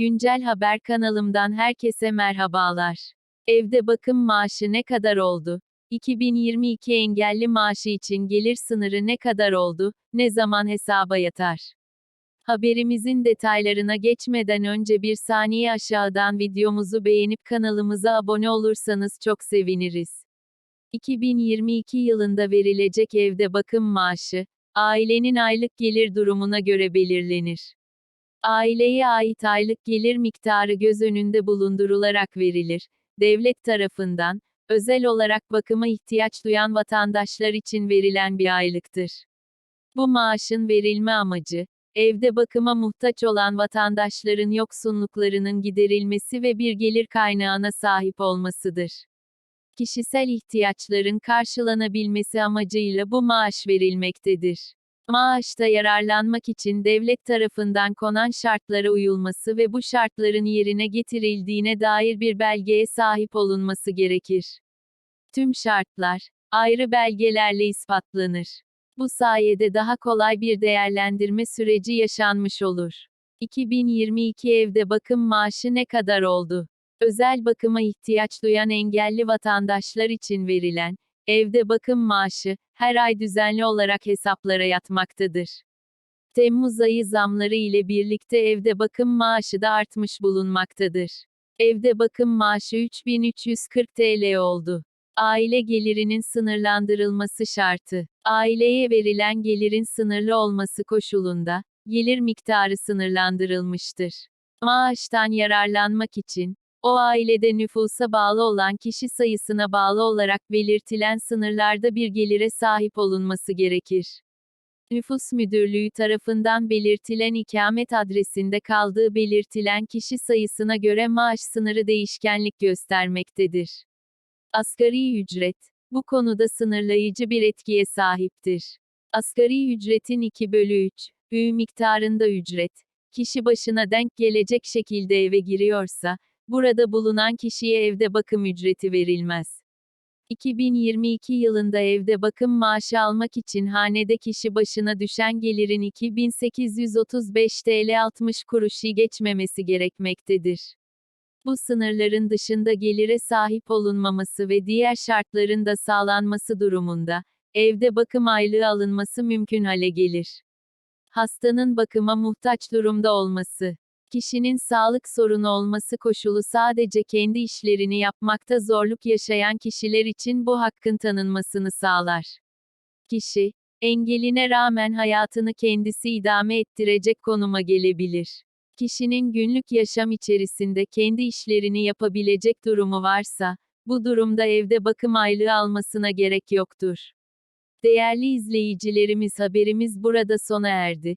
Güncel Haber kanalımdan herkese merhabalar. Evde bakım maaşı ne kadar oldu? 2022 engelli maaşı için gelir sınırı ne kadar oldu? Ne zaman hesaba yatar? Haberimizin detaylarına geçmeden önce bir saniye aşağıdan videomuzu beğenip kanalımıza abone olursanız çok seviniriz. 2022 yılında verilecek evde bakım maaşı, ailenin aylık gelir durumuna göre belirlenir. Aileye ait aylık gelir miktarı göz önünde bulundurularak verilir. Devlet tarafından, özel olarak bakıma ihtiyaç duyan vatandaşlar için verilen bir aylıktır. Bu maaşın verilme amacı, evde bakıma muhtaç olan vatandaşların yoksunluklarının giderilmesi ve bir gelir kaynağına sahip olmasıdır. Kişisel ihtiyaçların karşılanabilmesi amacıyla bu maaş verilmektedir. Maaşta yararlanmak için devlet tarafından konan şartlara uyulması ve bu şartların yerine getirildiğine dair bir belgeye sahip olunması gerekir. Tüm şartlar, ayrı belgelerle ispatlanır. Bu sayede daha kolay bir değerlendirme süreci yaşanmış olur. 2022 evde bakım maaşı ne kadar oldu? Özel bakıma ihtiyaç duyan engelli vatandaşlar için verilen, evde bakım maaşı, her ay düzenli olarak hesaplara yatmaktadır. Temmuz ayı zamları ile birlikte evde bakım maaşı da artmış bulunmaktadır. Evde bakım maaşı 3340 TL oldu. Aile gelirinin sınırlandırılması şartı. Aileye verilen gelirin sınırlı olması koşulunda, gelir miktarı sınırlandırılmıştır. Maaştan yararlanmak için, o ailede nüfusa bağlı olan kişi sayısına bağlı olarak belirtilen sınırlarda bir gelire sahip olunması gerekir. Nüfus Müdürlüğü tarafından belirtilen ikamet adresinde kaldığı belirtilen kişi sayısına göre maaş sınırı değişkenlik göstermektedir. Asgari ücret, bu konuda sınırlayıcı bir etkiye sahiptir. Asgari ücretin 2 bölü 3, büyü miktarında ücret, kişi başına denk gelecek şekilde eve giriyorsa, burada bulunan kişiye evde bakım ücreti verilmez. 2022 yılında evde bakım maaşı almak için hanede kişi başına düşen gelirin 2835 TL 60 kuruşu geçmemesi gerekmektedir. Bu sınırların dışında gelire sahip olunmaması ve diğer şartların da sağlanması durumunda, evde bakım aylığı alınması mümkün hale gelir. Hastanın bakıma muhtaç durumda olması. Kişinin sağlık sorunu olması koşulu sadece kendi işlerini yapmakta zorluk yaşayan kişiler için bu hakkın tanınmasını sağlar. Kişi, engeline rağmen hayatını kendisi idame ettirecek konuma gelebilir. Kişinin günlük yaşam içerisinde kendi işlerini yapabilecek durumu varsa, bu durumda evde bakım aylığı almasına gerek yoktur. Değerli izleyicilerimiz haberimiz burada sona erdi.